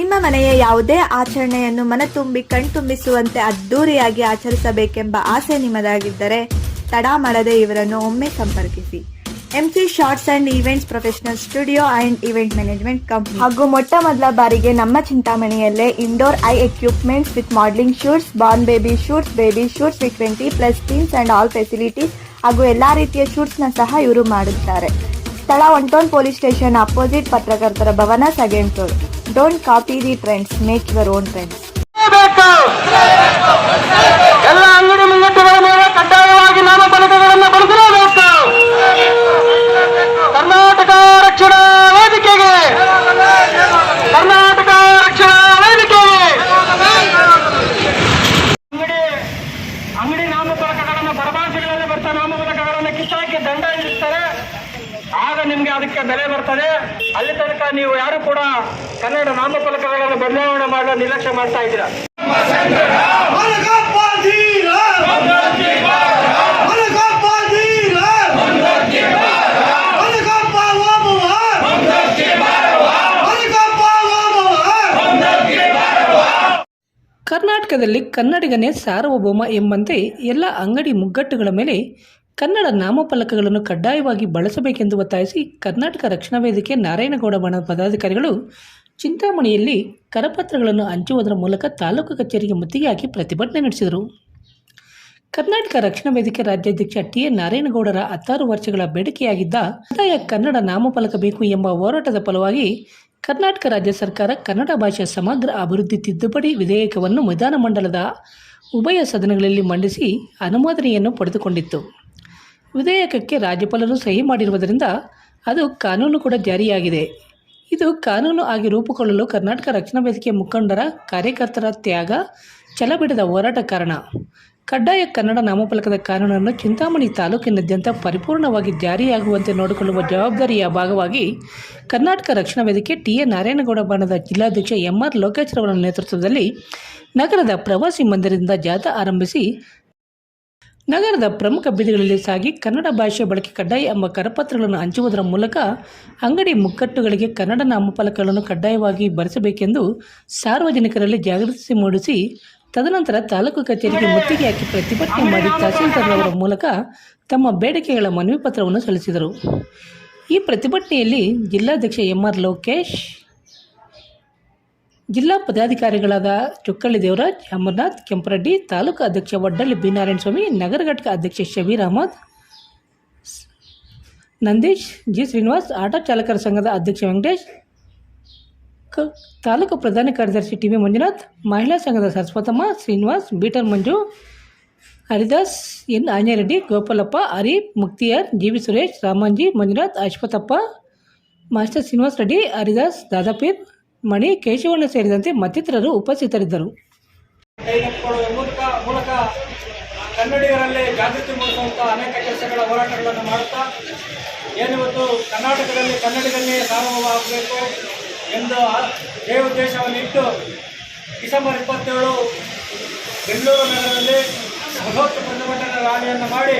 ನಿಮ್ಮ ಮನೆಯ ಯಾವುದೇ ಆಚರಣೆಯನ್ನು ಮನತುಂಬಿ ಕಣ್ತುಂಬಿಸುವಂತೆ ಅದ್ದೂರಿಯಾಗಿ ಆಚರಿಸಬೇಕೆಂಬ ಆಸೆ ನಿಮ್ಮದಾಗಿದ್ದರೆ ತಡ ಮಾಡದೆ ಇವರನ್ನು ಒಮ್ಮೆ ಸಂಪರ್ಕಿಸಿ. MC shorts and events professional studio and event management company ಹಾಗೂ ಮೊಟ್ಟ ಮೊದಲ ಬಾರಿಗೆ ನಮ್ಮ ಚಿಂತಾಮಣಿಯಲ್ಲೇ indoor I equipments with modelling shoots born baby shoots baby shoots with twenty plus teams and all facilities ಹಾಗೂ ಎಲ್ಲಾ ರೀತಿಯ ಶೂಟ್ಸ್ನ ಸಹ ಇವರು ಮಾಡುತ್ತಾರೆ ಸ್ಥಳ ಒನ್ ಪೊಲೀಸ್ ಸ್ಟೇಷನ್ ಅಪೋಸಿಟ್ ಪತ್ರಕರ್ತರ ಭವನ second floor don't copy the trends make your own trends ಎಲ್ಲ ಅಂಗಡಿ ಕಡ್ಡಾಯವಾಗಿ ನಾಮಫಲಕಗಳನ್ನು ಬಳಸಲೇಬೇಕು ಕರ್ನಾಟಕ ರಕ್ಷಣಾ ಕರ್ನಾಟಕ ಬರ್ತಾ ನಾಮಫಲಕಗಳನ್ನು ಕಿತ್ತಾಕಿ ದಂಡ ಆಗ ನಿಮ್ಗೆ ಅದಕ್ಕೆ ಬೆಲೆ ಬರ್ತದೆ. ಅಲ್ಲಿ ತನಕ ನೀವು ಯಾರು ಕೂಡ ಕನ್ನಡ ನಾಮಫಲಕಗಳನ್ನು ಬದಲಾವಣೆ ಮಾಡಲು ನಿರ್ಲಕ್ಷ್ಯ ಮಾಡ್ತಾ ಇದ್ದೀರಾ? ಕರ್ನಾಟಕದಲ್ಲಿ ಕನ್ನಡಿಗನೇ ಸಾರ್ವಭೌಮ ಎಂಬಂತೆ ಎಲ್ಲ ಅಂಗಡಿ ಮುಗ್ಗಟ್ಟುಗಳ ಮೇಲೆ ಕನ್ನಡ ನಾಮಫಲಕಗಳನ್ನು ಕಡ್ಡಾಯವಾಗಿ ಬಳಸಬೇಕೆಂದು ಒತ್ತಾಯಿಸಿ ಕರ್ನಾಟಕ ರಕ್ಷಣಾ ವೇದಿಕೆ ನಾರಾಯಣಗೌಡ ಬಣ ಪದಾಧಿಕಾರಿಗಳು ಚಿಂತಾಮಣಿಯಲ್ಲಿ ಕರಪತ್ರಗಳನ್ನು ಹಂಚುವುದರ ಮೂಲಕ ತಾಲೂಕು ಕಚೇರಿಗೆ ಮುತ್ತಿಗೆ ಹಾಕಿ ಪ್ರತಿಭಟನೆ ನಡೆಸಿದರು. ಕರ್ನಾಟಕ ರಕ್ಷಣಾ ವೇದಿಕೆ ರಾಜ್ಯಾಧ್ಯಕ್ಷ ಟಿ ಎ ನಾರಾಯಣಗೌಡರ ಹತ್ತಾರು ವರ್ಷಗಳ ಬೇಡಿಕೆಯಾಗಿದ್ದ ಕಡ್ಡಾಯ ಕನ್ನಡ ನಾಮಫಲಕ ಬೇಕು ಎಂಬ ಹೋರಾಟದ ಫಲವಾಗಿ ಕರ್ನಾಟಕ ರಾಜ್ಯ ಸರ್ಕಾರ ಕನ್ನಡ ಭಾಷೆಯ ಸಮಗ್ರ ಅಭಿವೃದ್ಧಿ ತಿದ್ದುಪಡಿ ವಿಧೇಯಕವನ್ನು ವಿಧಾನಮಂಡಲದ ಉಭಯ ಸದನಗಳಲ್ಲಿ ಮಂಡಿಸಿ ಅನುಮೋದನೆಯನ್ನು ಪಡೆದುಕೊಂಡಿತ್ತು. ವಿಧೇಯಕಕ್ಕೆ ರಾಜ್ಯಪಾಲರು ಸಹಿ ಮಾಡಿರುವುದರಿಂದ ಅದು ಕಾನೂನು ಕೂಡ ಜಾರಿಯಾಗಿದೆ. ಇದು ಕಾನೂನು ಆಗಿ ರೂಪುಗೊಳ್ಳಲು ಕರ್ನಾಟಕ ರಕ್ಷಣಾ ವೇದಿಕೆ ಮುಖಂಡರ ಕಾರ್ಯಕರ್ತರ ತ್ಯಾಗ ಛಲಬಿಡದ ಹೋರಾಟ ಕಾರಣ. ಕಡ್ಡಾಯ ಕನ್ನಡ ನಾಮಫಲಕದ ಕಾನೂನನ್ನು ಚಿಂತಾಮಣಿ ತಾಲೂಕಿನಾದ್ಯಂತ ಪರಿಪೂರ್ಣವಾಗಿ ಜಾರಿಯಾಗುವಂತೆ ನೋಡಿಕೊಳ್ಳುವ ಜವಾಬ್ದಾರಿಯ ಭಾಗವಾಗಿ ಕರ್ನಾಟಕ ರಕ್ಷಣಾ ವೇದಿಕೆ ಟಿ. ಎ. ನಾರಾಯಣಗೌಡ ಬಣ್ಣದ ಜಿಲ್ಲಾಧ್ಯಕ್ಷ ಎಂ. ಆರ್. ಲೋಕೇಶ್ ರವರ ನೇತೃತ್ವದಲ್ಲಿ ನಗರದ ಪ್ರವಾಸಿ ಮಂದಿರದಿಂದ ಜಾಥಾ ಆರಂಭಿಸಿ ನಗರದ ಪ್ರಮುಖ ಬೀದಿಗಳಲ್ಲಿ ಸಾಗಿ ಕನ್ನಡ ಭಾಷೆ ಬಳಕೆ ಕಡ್ಡಾಯ ಎಂಬ ಕರಪತ್ರಗಳನ್ನು ಹಂಚುವುದರ ಮೂಲಕ ಅಂಗಡಿ ಮುಕ್ಕಟ್ಟುಗಳಿಗೆ ಕನ್ನಡ ನಾಮಫಲಕಗಳನ್ನು ಕಡ್ಡಾಯವಾಗಿ ಬರೆಸಬೇಕೆಂದು ಸಾರ್ವಜನಿಕರಲ್ಲಿ ಜಾಗೃತಿ ಮೂಡಿಸಿ, ತದನಂತರ ತಾಲೂಕು ಕಚೇರಿಗೆ ಮುತ್ತಿಗೆ ಹಾಕಿ ಪ್ರತಿಭಟನೆ ಮಾಡಿ ತಹಸೀಲ್ದಾರ್ ಮೂಲಕ ತಮ್ಮ ಬೇಡಿಕೆಗಳ ಮನವಿ ಪತ್ರವನ್ನು ಸಲ್ಲಿಸಿದರು. ಈ ಪ್ರತಿಭಟನೆಯಲ್ಲಿ ಜಿಲ್ಲಾಧ್ಯಕ್ಷ ಎಂ ಆರ್ ಲೋಕೇಶ್ ಜಿಲ್ಲಾ ಪದಾಧಿಕಾರಿಗಳಾದ ಚುಕ್ಕಳ್ಳಿ ದೇವರಾಜ್ ಅಮರ್ನಾಥ್, ಕೆಂಪರೆಡ್ಡಿ, ತಾಲೂಕು ಅಧ್ಯಕ್ಷ ವಡ್ಡಳ್ಳಿ ಬಿ. ನಾರಾಯಣಸ್ವಾಮಿ, ನಗರ ಘಟಕ ಅಧ್ಯಕ್ಷ ಶಬೀರ್ ಅಹಮದ್, ನಂದೀಶ್, ಜಿ. ಶ್ರೀನಿವಾಸ್, ಆಟೋ ಚಾಲಕರ ಸಂಘದ ಅಧ್ಯಕ್ಷ ವೆಂಕಟೇಶ್, ಕ, ತಾಲೂಕು ಪ್ರಧಾನ ಕಾರ್ಯದರ್ಶಿ ಟಿ. ವಿ. ಮಂಜುನಾಥ್, ಮಹಿಳಾ ಸಂಘದ Saraswatamma, Srinivas, beater Manju, Haridas, N. Anjaneyareddy, Gopalappa Harif Mukhtiyar, G. V. Suresh, Ramanji, Manjunath, Ashwathappa, master Srinivas Reddy, Haridas, Dadapeer Mani Keshavanna ಸೇರಿದಂತೆ ಮತ್ತಿತರರು ಉಪಸ್ಥಿತರಿದ್ದರು. ಮೂಲಕ ಕನ್ನಡಿಗರಲ್ಲಿ ಜಾಗೃತಿ ಮೂಡಿಸುವಂತಹ ಅನೇಕ ಕೆಲಸಗಳ ಹೋರಾಟಗಳನ್ನು ಮಾಡುತ್ತಾ ಏನಿವತ್ತು ಕರ್ನಾಟಕದಲ್ಲಿ ಕನ್ನಡದಲ್ಲಿ ಸಾರ್ವಭೌಮ ಆಗಬೇಕು ಎಂದು ಉದ್ದೇಶವನ್ನು ಇಟ್ಟು ಡಿಸೆಂಬರ್ ಇಪ್ಪತ್ತೇಳು ಬೆಂಗಳೂರು ನಗರದಲ್ಲಿ ಬೃಹತ್ ಪ್ರತಿಭಟನಾ ರ್ಯಾಲಿಯನ್ನು ಮಾಡಿ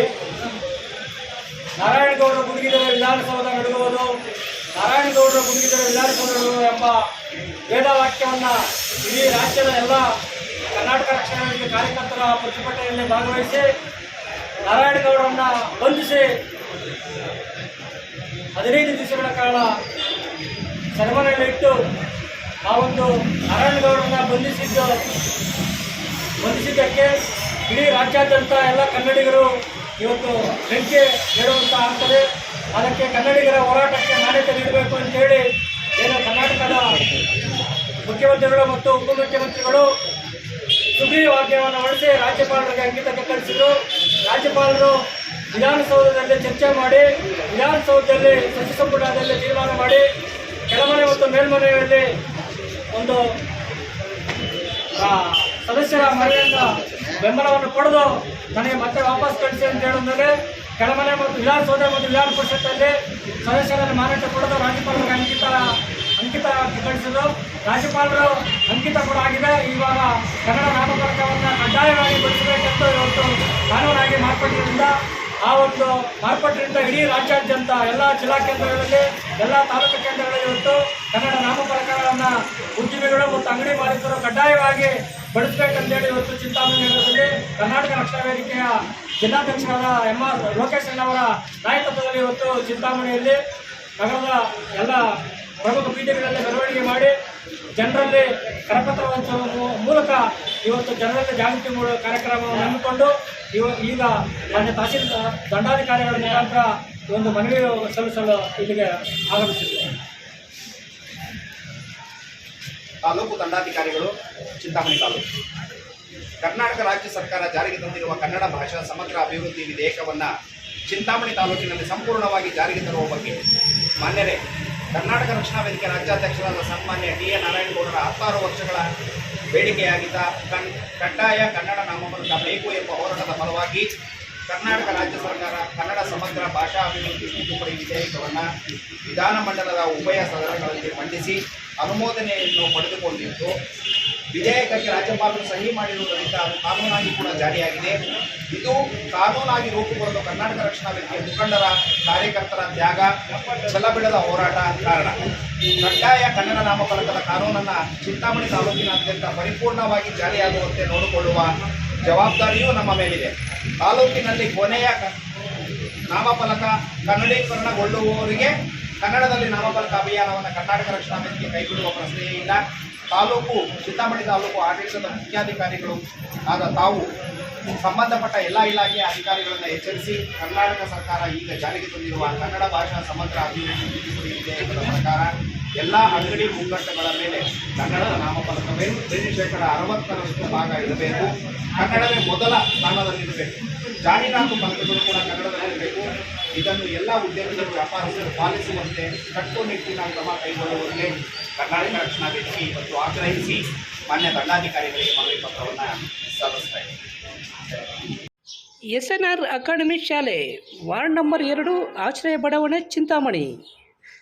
ನಾರಾಯಣಗೌಡ ಗುಡುಗಿದರೆ ವಿಧಾನಸೌಧ ನಡುಗುವುದು ನಾರಾಯಣಗೌಡರ ಗುಡುಗಿದರೆ ವಿಧಾನಸೌಧಗಳು ಎಂಬ ವೇದವಾಕ್ಯವನ್ನು ಇಡೀ ರಾಜ್ಯದ ಎಲ್ಲ ಕರ್ನಾಟಕ ರಕ್ಷಣಾ ಕಾರ್ಯಕರ್ತರ ಪ್ರತಿಭಟನೆಯಲ್ಲಿ ಭಾಗವಹಿಸಿ ನಾರಾಯಣಗೌಡರನ್ನ ಬಂಧಿಸಿ ಹದಿನೈದು ದಿವಸಗಳ ಕಾಲ ಸೆರೆಮನೆಯಲ್ಲಿ ಇಟ್ಟು ಆ ಒಂದು ನಾರಾಯಣಗೌಡರನ್ನ ಬಂಧಿಸಿದ್ದು. ಬಂಧಿಸಿದ್ದಕ್ಕೆ ಇಡೀ ರಾಜ್ಯಾದ್ಯಂತ ಎಲ್ಲ ಕನ್ನಡಿಗರು ಇವತ್ತು ಬೆಂಕಿ ಹೇಳುವಂತ ಆಗ್ತದೆ. ಅದಕ್ಕೆ ಕನ್ನಡಿಗರ ಹೋರಾಟಕ್ಕೆ ಮಾನ್ಯತೆ ನೀಡಬೇಕು ಅಂತೇಳಿ ಏನು ಕರ್ನಾಟಕದ ಮುಖ್ಯಮಂತ್ರಿಗಳು ಮತ್ತು ಉಪಮುಖ್ಯಮಂತ್ರಿಗಳು ಸುಗ್ರೀವಾಜ್ಞೆಯನ್ನು ಹೊರಡಿಸಿ ರಾಜ್ಯಪಾಲರಿಗೆ ಅಂಕಿತಕ್ಕೆ ಕಳಿಸಿದರು. ರಾಜ್ಯಪಾಲರು ವಿಧಾನಸೌಧದಲ್ಲಿ ಚರ್ಚೆ ಮಾಡಿ, ವಿಧಾನಸೌಧದಲ್ಲಿ ಸಚಿವ ಸಂಪುಟದಲ್ಲಿ ತೀರ್ಮಾನ ಮಾಡಿ, ಕೆಳಮನೆ ಮತ್ತು ಮೇಲ್ಮನೆಯಲ್ಲಿ ಒಂದು ಸದಸ್ಯರ ಮನೆಯಿಂದ ಬೆಂಬಲವನ್ನು ಪಡೆದು ನನಗೆ ಮತ್ತೆ ವಾಪಸ್ ಕಳಿಸಿ ಅಂತ ಹೇಳಿದ್ಮೇಲೆ ಕೆಳಮನೆ ಮತ್ತು ವಿಧಾನಸೌಧ ಮತ್ತು ವಿಧಾನ ಪರಿಷತ್ತಲ್ಲಿ ಸದಸ್ಯರಲ್ಲಿ ಮಾರಾಟ ಕೊಡೋದು ರಾಜ್ಯಪಾಲರಿಗೆ ಅಂಕಿತ ಅಂಕಿತ ಕಳಿಸಿದ್ರು ರಾಜ್ಯಪಾಲರು ಅಂಕಿತ ಕೂಡ ಆಗಿದೆ. ಇವಾಗ ಕನ್ನಡ ನಾಮಫಲಕವನ್ನು ಕಡ್ಡಾಯವಾಗಿ ಬಳಸಬೇಕೆಂದು ಇವತ್ತು ಕಾನೂನಾಗಿ ಮಾರ್ಪಟ್ಟಿದ್ದರಿಂದ ಆ ಒಂದು ಮಾರ್ಪಟ್ಟಿನಿಂದ ಇಡೀ ರಾಜ್ಯಾದ್ಯಂತ ಎಲ್ಲ ಜಿಲ್ಲಾ ಕೇಂದ್ರಗಳಲ್ಲಿ, ಎಲ್ಲ ತಾಲೂಕು ಕೇಂದ್ರಗಳಲ್ಲಿ ಇವತ್ತು ಕನ್ನಡ ನಾಮಫಲಕಗಳನ್ನು ಉದ್ಯಮಿಗಳು ಮತ್ತು ಅಂಗಡಿ ಮಾಲೀಕರು ಕಡ್ಡಾಯವಾಗಿ ಬಳಸಬೇಕಂತೇಳಿ ಇವತ್ತು ಚಿಂತಾಮಣಿ ನಗರದಲ್ಲಿ ಕರ್ನಾಟಕ ರಕ್ಷಣಾ ವೇದಿಕೆಯ ಜಿಲ್ಲಾಧ್ಯಕ್ಷರಾದ ಎಂ ಆರ್ ಲೋಕೇಶ್ ಅಣ್ಣವರ ನಾಯಕತ್ವದಲ್ಲಿ ಇವತ್ತು ಚಿಂತಾಮಣಿಯಲ್ಲಿ ನಗರದ ಎಲ್ಲ ಪ್ರಮುಖ ಬೀದಿಗಳಲ್ಲಿ ಮೆರವಣಿಗೆ ಮಾಡಿ ಜನರಲ್ಲಿ ಕರಪತ್ರ ಹಂಚುವ ಮೂಲಕ ಇವತ್ತು ಜನರಲ್ಲಿ ಜಾಗೃತಿ ಮೂಡುವ ಕಾರ್ಯಕ್ರಮವನ್ನು ಹಮ್ಮಿಕೊಂಡು ಇವ ಈಗ ಮಾನ್ಯ ತಹಸೀಲ್ ದಂಡಾಧಿಕಾರಿಗಳ ಮುಖಾಂತರ ಒಂದು ಮನವಿ ಸಲ್ಲಿಸಲು ಇಲ್ಲಿಗೆ ಆಗಮಿಸಿದ್ದೇವೆ ತಾಲೂಕು ದಂಡಾಧಿಕಾರಿಗಳು ಚಿಂತಾಮಣಿ ತಾಲೂಕು. ಕರ್ನಾಟಕ ರಾಜ್ಯ ಸರ್ಕಾರ ಜಾರಿಗೆ ತಂದಿರುವ ಕನ್ನಡ ಭಾಷಾ ಸಮಗ್ರ ಅಭಿವೃದ್ಧಿ ವಿಧೇಯಕವನ್ನು ಚಿಂತಾಮಣಿ ತಾಲೂಕಿನಲ್ಲಿ ಸಂಪೂರ್ಣವಾಗಿ ಜಾರಿಗೆ ತರುವ ಬಗ್ಗೆ ಮಾನ್ಯರೇ, ಕರ್ನಾಟಕ ರಕ್ಷಣಾ ವೇದಿಕೆ ರಾಜ್ಯಾಧ್ಯಕ್ಷರಾದ ಸನ್ಮಾನ್ಯ ಡಿ ಎ ನಾರಾಯಣಗೌಡರ ಹತ್ತಾರು ವರ್ಷಗಳ ಬೇಡಿಕೆಯಾಗಿದ್ದ ಕಡ್ಡಾಯ ಕನ್ನಡ ನಾಮಫಲಕ ಬೇಕು ಎಂಬ ಹೋರಾಟದ ಫಲವಾಗಿ ಕರ್ನಾಟಕ ರಾಜ್ಯ ಸರ್ಕಾರ ಕನ್ನಡ ಸಮಗ್ರ ಭಾಷಾ ಅಭಿವೃದ್ಧಿ ತಿದ್ದುಪಡಿ ವಿಧೇಯಕವನ್ನು ವಿಧಾನಮಂಡಲದ ಉಭಯ ಸದನಗಳಲ್ಲಿ ಮಂಡಿಸಿ ಅನುಮೋದನೆಯನ್ನು ಪಡೆದುಕೊಂಡಿದ್ದು, ವಿಧೇಯಕಕ್ಕೆ ರಾಜ್ಯಪಾಲರು ಸಹಿ ಮಾಡಿರುವುದರಿಂದ ಅದು ಕಾನೂನಾಗಿ ಕೂಡ ಜಾರಿಯಾಗಿದೆ. ಇದು ಕಾನೂನಾಗಿ ರೂಪುಗೊಳ್ಳಲು ಕರ್ನಾಟಕ ರಕ್ಷಣಾ ವೇದಿಕೆಯ ಮುಖಂಡರ ಕಾರ್ಯಕರ್ತರ ತ್ಯಾಗ, ಛಲಬಿಡದ ಹೋರಾಟ ಕಾರಣ. ಕಡ್ಡಾಯ ಕನ್ನಡ ನಾಮಫಲಕದ ಕಾನೂನನ್ನು ಚಿಂತಾಮಣಿ ತಾಲೂಕಿನಾದ್ಯಂತ ಪರಿಪೂರ್ಣವಾಗಿ ಜಾರಿಯಾಗುವಂತೆ ನೋಡಿಕೊಳ್ಳುವ ಜವಾಬ್ದಾರಿಯೂ ನಮ್ಮ ಮೇಲಿದೆ. ತಾಲೂಕಿನಲ್ಲಿ ಕೊನೆಯ ನಾಮಫಲಕ ಕನ್ನಡೀಕರಣಗೊಳ್ಳುವವರಿಗೆ ಕನ್ನಡದಲ್ಲಿ ನಾಮಫಲಕ ಅಭಿಯಾನವನ್ನು ಕರ್ನಾಟಕ ರಕ್ಷಣಾ ವೇದಿಕೆ ಕೈಬಿಡುವ ಪ್ರಶ್ನೆಯೇ ಇಲ್ಲ. ತಾಲೂಕು, ಚಿಂತಾಮಣಿ ತಾಲೂಕು ಆಡಳಿತದ ಮುಖ್ಯಾಧಿಕಾರಿಗಳು ಆದ ತಾವು ಸಂಬಂಧಪಟ್ಟ ಎಲ್ಲ ಇಲಾಖೆಯ ಅಧಿಕಾರಿಗಳನ್ನು ಎಚ್ಚರಿಸಿ ಕರ್ನಾಟಕ ಸರ್ಕಾರ ಈಗ ಜಾರಿಗೆ ತಂದಿರುವ ಕನ್ನಡ ಭಾಷಾ ಸಮಗ್ರ ಅಭಿವೃದ್ಧಿ ಪ್ರಕಾರ ಎಲ್ಲ ಅಂಗಡಿ ಮುಂಗಟ್ಟುಗಳ ಮೇಲೆ ಕನ್ನಡದ ನಾಮಫಲಕಬೇಕು ಶೇಕಡ ಅರವತ್ತರಷ್ಟು ಭಾಗ ಇರಬೇಕು ಕನ್ನಡವೇ ಮೊದಲ ಸ್ಥಾನದಲ್ಲಿರಬೇಕು ಜಾಹೀರಾತು ಫಲಕಗಳು ಕೂಡ ಕನ್ನಡದಲ್ಲಿರಬೇಕು ಇದನ್ನು ಎಲ್ಲ ಉದ್ಯಮಿಗಳು ವ್ಯಾಪಾರಸ್ಥರು ಪಾಲಿಸುವಂತೆ ಕಟ್ಟುನಿಟ್ಟಿನ ಕ್ರಮ ಕೈಗೊಳ್ಳುವಂತೆ ಕರ್ನಾಟಕ ರಕ್ಷಣಾ ವೇದಿಕೆ ಇವತ್ತು ಆಗ್ರಹಿಸಿ ಮಾನ್ಯ ದಂಡಾಧಿಕಾರಿಗಳಿಗೆ ಮನವಿ ಪತ್ರವನ್ನು ಸಲ್ಲಿಸ್ತಾ ಎಸ್ ಎನ್ ಆರ್ ಅಕಾಡೆಮಿ ಶಾಲೆ ವಾರ್ಡ್ ನಂಬರ್ ಎರಡು ಆಶ್ರಯ ಬಡಾವಣೆ ಚಿಂತಾಮಣಿ.